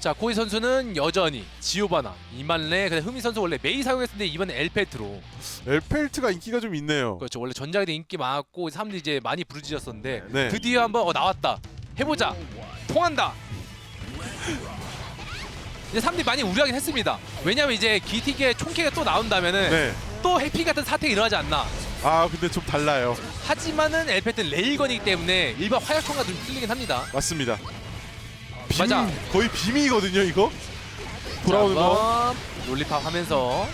자 코이 선수는 여전히 지오바나 이만레 근데 흐미 선수 원래 메이 사용했는데 이번에 엘페트로 엘펠트가 인기가 좀 있네요. 그렇죠 원래 전작에 인기 많았고 사람들이 이제 많이 부르짖었었는데 네. 드디어 한번 어 나왔다 해보자 통한다 이제 사람들이 많이 우려하긴 했습니다 왜냐면 이제 기틱의 총캐가 또 나온다면은 네. 또 해피 같은 사태가 일어나지 않나 아 근데 좀 달라요. 하지만은 엘페트는 레일건이기 때문에 일반 화약총과 좀 틀리긴 합니다 맞습니다. 빔, 맞아. 거의 빔이거든요 이거. 돌아오는 자, 거. 한번 롤리팝 하면서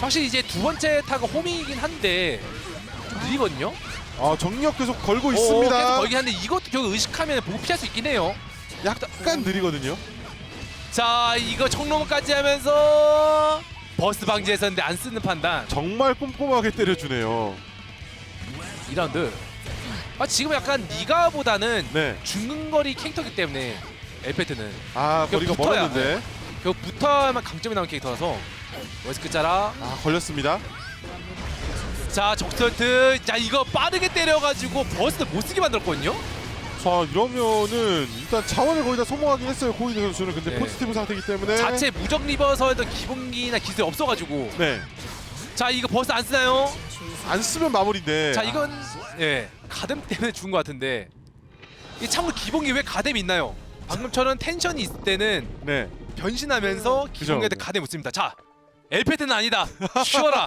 확실히 이제 두 번째 타가 홈이긴 한데 좀 느리거든요 아 정력 계속 걸고 오, 계속 있습니다. 걸긴 한데 이것도 결국 의식하면 보고 피할 수 있긴 해요 약간 느리거든요. 자 이거 청로까지 하면서 버스 방지했었는데 안 쓰는 판단 정말 꼼꼼하게 때려주네요. 2라운드 아 지금 약간 니가보다는 네. 중근거리 캐릭터기 때문에 엘페트는 아 이거 거리가 붙어야 멀었는데. 결국 붙어야만 강점이 나오는 캐릭터라서 월스크 짜라 아 걸렸습니다. 자 적설트 자 이거 빠르게 때려가지고 버스를 못 쓰게 만들었거든요 자 이러면은 일단 자원을 거의 다 소모하긴 했어요 고인의 선수는 근데 네. 포지티브 상태이기 때문에 자체 무적 리버서에도 기본기나 기술이 없어가지고 네. 자 이거 버스 안 쓰나요? 안 쓰면 마무리인데. 자 이건 예 가뎀 때문에 죽은 것 같은데. 이 참으로 기본기 왜 가뎀이 있나요? 방금처럼 텐션이 있을 때는 네. 변신하면서 기본기한테. 가뎀 못 씁니다. 자 엘페트는 아니다. 쉬어라.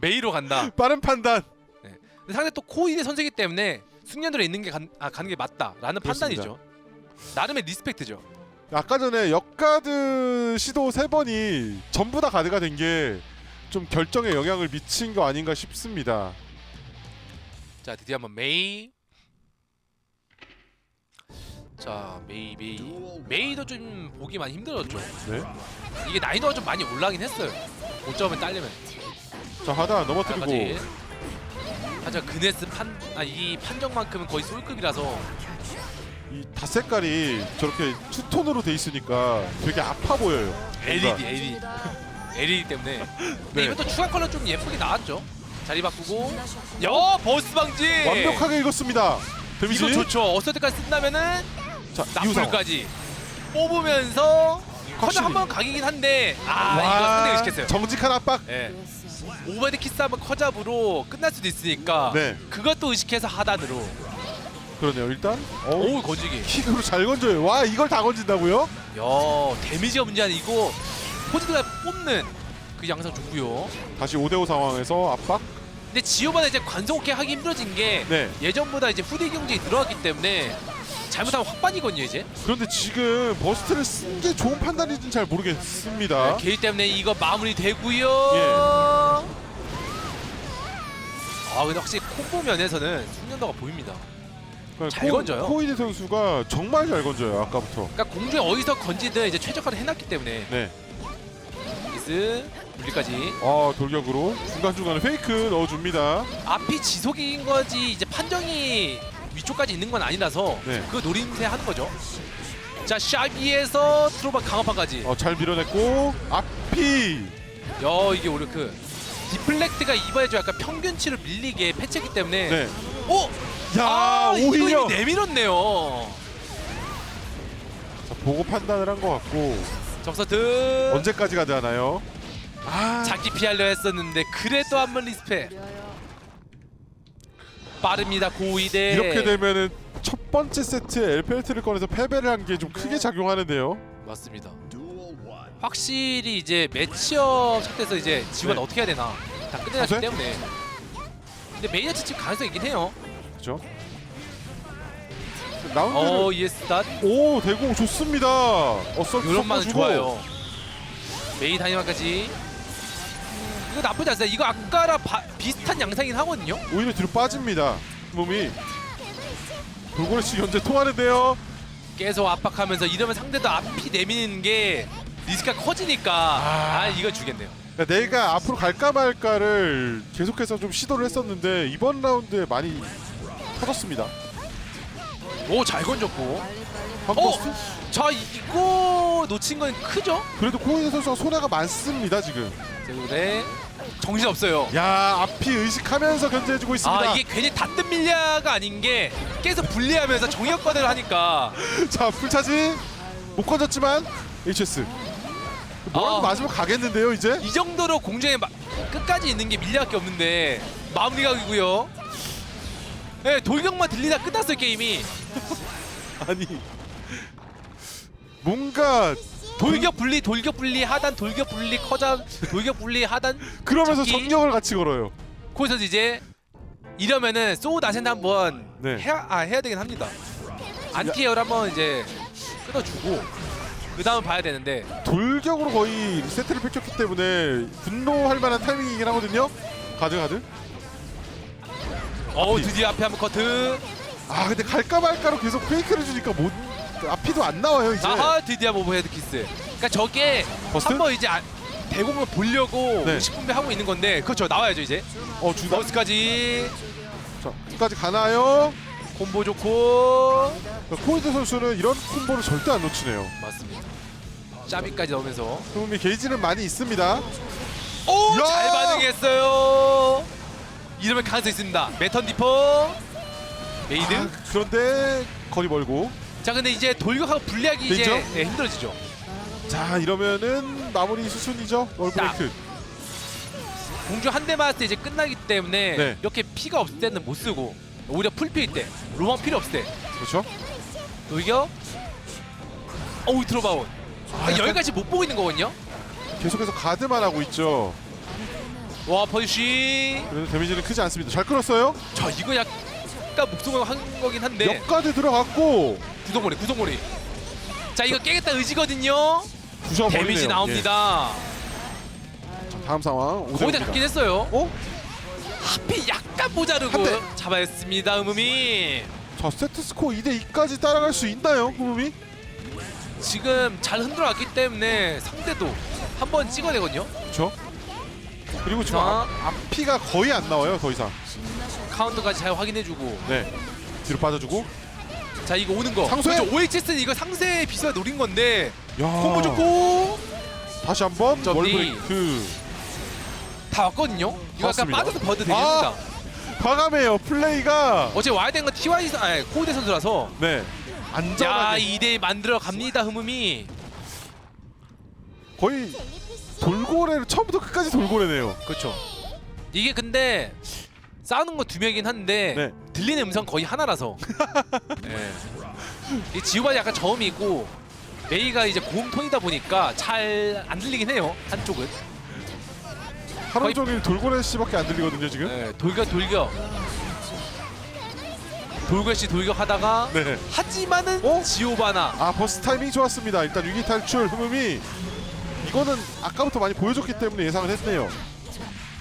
메이로 간다. 빠른 판단. 근데 상대 또 코이의 선수이기 때문에 숙련도에 있는 게 간, 아, 가는 게 맞다라는 그렇습니다. 판단이죠. 나름의 리스펙트죠. 아까 전에 역가드 시도 세 번이 전부 다 가드가 된 게 좀 결정에 영향을 미친 거 아닌가 싶습니다. 자 드디어 한번 메이. 자 메이 메이. 메이도 좀 보기 많이 힘들었죠. 네. 이게 난이도가 좀 많이 올라가긴 했어요. 5점을 따려면. 자 까지 넘어뜨리고. 하지만 그네스 판, 아, 이 판정만큼은 거의 솔급이라서. 이 닷색깔이 저렇게 투톤으로 돼 있으니까 되게 아파 보여요. 뭔가. LED LED 때문에. 근데 네. 이것도 추가 컬러 좀 예쁘게 나왔죠? 자리 바꾸고. 야 버스 방지! 완벽하게 읽었습니다. 데미지 이거 좋죠. 어떨 때까지 쓴다면은 자 이우상 나풀까지 뽑으면서 커져 확실히. 한번 각이긴 한데 아 이거 상대 의식했어요. 정직한 압박. 예. 오버헤드 키스 한번 커잡으로 끝날 수도 있으니까 네. 그것도 의식해서 하단으로. 그러네요. 일단 어우 오 건지기. 킥으로 잘 건져요. 와 이걸 다 건진다고요? 야 데미지가 문제 아니 이거 포즈가 뽑는 그 양상 좋고요. 다시 5대5 상황에서 압박? 근데 지오바는 이제 관성 오케 하기 힘들어진 게 네. 예전보다 이제 후대 경쟁이 들어갔기 때문에 잘못하면 확반이거든요 이제. 그런데 지금 버스트를 쓴 게 좋은 판단인지는 잘 모르겠습니다. 게이 때문에 이거 마무리 되고요. 예. 아 근데 확실히 콤보 면에서는 숙련도가 보입니다. 그러니까 잘 건져요. 코이드 선수가 정말 잘 건져요 아까부터. 그러니까 공중에 어디서 건지든 이제 최적화를 해놨기 때문에 네. 미스. 물리까지. 아 돌격으로. 중간중간에 페이크 넣어줍니다. 앞이 지속인 거지 이제 판정이 위쪽까지 있는 건 아니라서 네. 그 노림새 하는 거죠. 자 샤비에서 트로바 강화판까지. 어, 잘 밀어냈고 앞이. 야 이게 오히려 그 디플렉트가 이번에 좀 약간 평균치를 밀리게 패치했기 때문에. 네. 오! 야아 이거 오히려. 이미 내밀었네요. 자, 보고 판단을 한 것 같고 적서드 언제까지 가드하나요? 아 자기 피하려 했었는데 그래도 한 번 리스펙 빠릅니다 고이대 이렇게 되면은 첫 번째 세트에 엘펠트를 꺼내서 패배를 한 게 좀 크게 작용하는데요. 맞습니다 확실히 이제 매치업 샷에서 이제 지원 네. 어떻게 해야 되나 다 끝내놨기 사세? 때문에 근데 메이저 치칠 가능성이 있긴 해요 그렇죠? 라운드를 어 이에 스ታት 오 대공 좋습니다. 만은 섞어주고. 좋아요 메이 다이마까지 이거 나쁘지 않습니다 이거 아까랑 바, 비슷한 양상이긴 하거든요 오히려 뒤로 빠집니다. 몸이 돌고래씨 현재 통하는데요. 계속 압박하면서 이러면 상대도 앞이 내미는 게 리스크가 커지니까 아, 아. 이거 주겠네요 그러니까 내가 앞으로 갈까 말까를 계속해서 좀 시도를 했었는데 이번 라운드에 많이 터졌습니다. 오 잘 건졌고 황버스 자 이거 놓친 건 크죠? 그래도 코이드 선수가 손해가 많습니다 지금. 제구대 정신 없어요. 야 앞이 의식하면서 견제해주고 있습니다. 아 이게 괜히 닫든 밀려가 아닌 게 계속 분리하면서 정역과대를 하니까 자 풀차지 못 건졌지만 HS 뭐라도 아. 맞으면 가겠는데요 이제 이 정도로 공중에 마, 끝까지 있는 게 밀리밖에 없는데 마무리각이고요. 네, 돌격만 들리다 끝났어요 게임이. 아니 뭔가 돌격 분리, 돌격 분리, 하단, 돌격 분리, 커잡, 돌격 분리, 하단. 그러면서 잡기. 정력을 같이 걸어요 거기서 이제 이러면은 소우 나센 한번 네. 해야 아 해야 되긴 합니다. 안티에어를 한번 이제 끊어주고 그 다음 봐야 되는데 돌격으로 거의 세트를 펼쳤기 때문에 분노할 만한 타이밍이긴 하거든요 가드 가드 어 앞이. 드디어 앞에 한번 커트 아 근데 갈까 말까로 계속 페이크를 주니까 못 앞이도 안 나와요 이제. 아하 드디어 모브 헤드 키스. 그러니까 저게? 한번 이제 아, 대공을 보려고 네. 의식분배 하고 있는 건데 그렇죠. 나와야죠 이제. 어 주다 버스까지. 자 끝까지 가나요? 콤보 좋고. 코이드 선수는 이런 콤보를 절대 안 놓치네요. 맞습니다. 짜비까지 넣으면서. 흐름이 게이지는 많이 있습니다. 오 야! 잘 반응했어요. 이러면 가능성 있습니다. 메턴 디퍼 메이드? 아, 그런데 거리 멀고. 자 근데 이제 돌격하고 분리하기 이제 되죠? 예, 힘들어지죠. 자 이러면은 마무리 수순이죠? 월브레이크. 공중 한대 맞을 때 이제 끝나기 때문에 네. 이렇게 피가 없을 때는 못 쓰고 오히려 풀피일 때 로망 필요 없을 때. 그렇죠? 돌격 어우 트로바운 아, 약간- 여기까지 못 보고 있는 거거든요? 계속해서 가드만 하고 있죠. 와 퍼시 그래도 데미지는 크지 않습니다. 잘 끌었어요? 저 이거 약 간 목숨을 한 거긴 한데 역가드 들어갔고 구성머리 구성머리 자 이거 깨겠다 의지거든요 부셔버리네요 데미지 나옵니다 예. 다음 상황 거의 다 오대입니다. 잡긴 했어요 어? 하필 약간 한 모자르고 대. 잡아냈습니다 음음이 자 세트 스코어 2대 2까지 따라갈 수 있나요 흐름이? 지금 잘 흔들어왔기 때문에 상대도 한 번 찍어내거든요 그렇죠 그리고 지금 자. 앞, 앞피가 거의 안 나와요 더 이상 카운터까지 잘 확인해주고. 네. 뒤로 빠져주고. 자 이거 오는 거. 상쇄! 그렇죠. OHS는 이거 상세 비수가 노린 건데. 야. 콤보 좋고. 다시 한번 점리. 월브레이크. 다 왔거든요? 이거 약간 맞습니다. 빠져서 버드 되긴 아. 과감해요. 플레이가. 어제 와야 되는 건 TY 선- 아니 코우대 선수라서. 네. 자 안전하게. 2대 만들어 갑니다 흠음이. 거의 돌고래를 처음부터 끝까지 돌고래네요. 그렇죠. 이게 근데 싸우는 건두 명이긴 한데 네. 들리는 음성 거의 하나라서 네. 이 지우가 약간 저음이 있고 메이가 이제 고음 톤이다 보니까 잘 안 들리긴 해요 한쪽은 하루 거의- 종일 돌고래 씨밖에 안 들리거든요 지금 네, 돌격 돌격 돌격씨 돌격하다가 네. 하지만은 어? 지오바나 아 버스 타이밍 좋았습니다 일단 위기 탈출 흐름이 이거는 아까부터 많이 보여줬기 때문에 예상을 했네요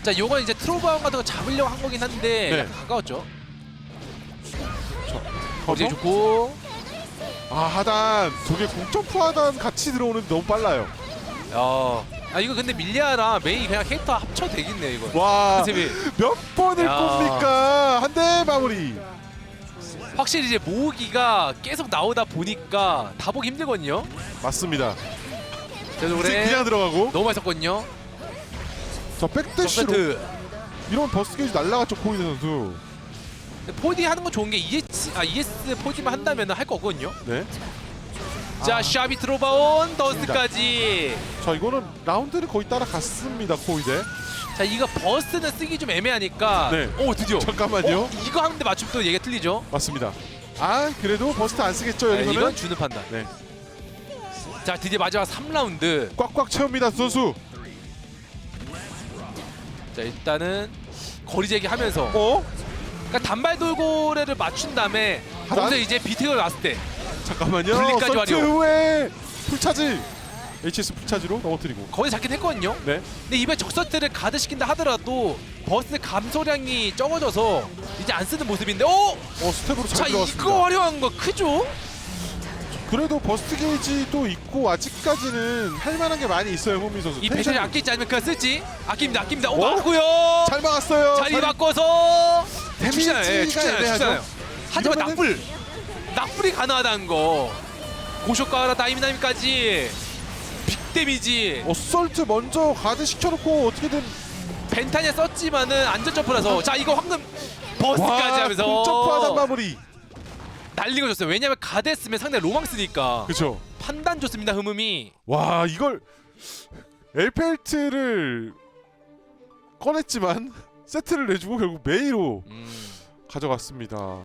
자 요건 이제 트로바운 같은 거 잡으려고 한 거긴 한데 네. 약간 가까웠죠. 거기 좋고. 아 하단 저게 공점프 하단 같이 들어오는데 너무 빨라요. 야. 아 이거 근데 밀리아랑 메이 그냥 캐릭터 합쳐도 되겠네 이거. 와 그치, 몇 번을 야. 꼽니까? 한 대 마무리. 확실히 이제 모으기가 계속 나오다 보니까 다 보기 힘들거든요. 맞습니다. 그래서 이제 그래 그냥 들어가고. 너무 맛있었거든요. 저 백대시로 세트 이런 버스 게이지 날라갔죠 코이드 선수. 포디 하는 건 좋은 게 ES 아 ES 포디만 한다면 할 거거든요. 네. 자 아. 샤비 트로바온 더스까지. 자 이거는 라운드를 거의 따라갔습니다 코이드 자 이거 버스는 쓰기 좀 애매하니까. 네. 오 드디어. 잠깐만요. 어? 이거 하는데 또 얘기가 틀리죠? 맞습니다. 아 그래도 버스트 안 쓰겠죠 아, 여기서는? 이건 주는 판단. 네. 자 드디어 마지막 3라운드. 꽉꽉 채웁니다 두 선수. 자 일단은 거리 제기 하면서 어? 그러니까 단발 돌고래를 맞춘 다음에 하단? 거기서 이제 비트가 났을 때 잠깐만요 분리까지 서트 완료. 후에 풀차지 HS 풀차지로 넘어뜨리고 거의 잡긴 했거든요 네 근데 이번에 적서트를 가드시킨다 하더라도 버스 감소량이 적어져서 이제 안 쓰는 모습인데 어? 어 스텝으로 잘자 들어갔습니다 이거 활용한 거 크죠? 그래도 버스트 게이지도 있고 아직까지는 할 만한 게 많이 있어요 홍민 선수. 이 텐션이. 아낄지 않으면 그냥 쓸지? 아낍니다 아낍니다. 오 어? 맞고요. 잘 막았어요. 자리 바꿔서. 데미지가 죽잖아요? 예, 죽잖아요 애매하죠. 죽잖아요 하지만 이러면은- 납불 납불이 가능하다는 거. 고쇼가라 다이미나미까지. 빅 데미지. 어설트 먼저 가드 시켜놓고 어떻게든 벤타니아 썼지만은 안전 점프라서. 자 이거 황금 버스까지 와 하면서. 공점프 하단 마무리 날 읽어줬어요. 왜냐면 가데스면 상대 로망스니까 그쵸 판단 좋습니다. 흠음이 와 이걸 엘펠트를 꺼냈지만 세트를 내주고 결국 메이로 음. 가져갔습니다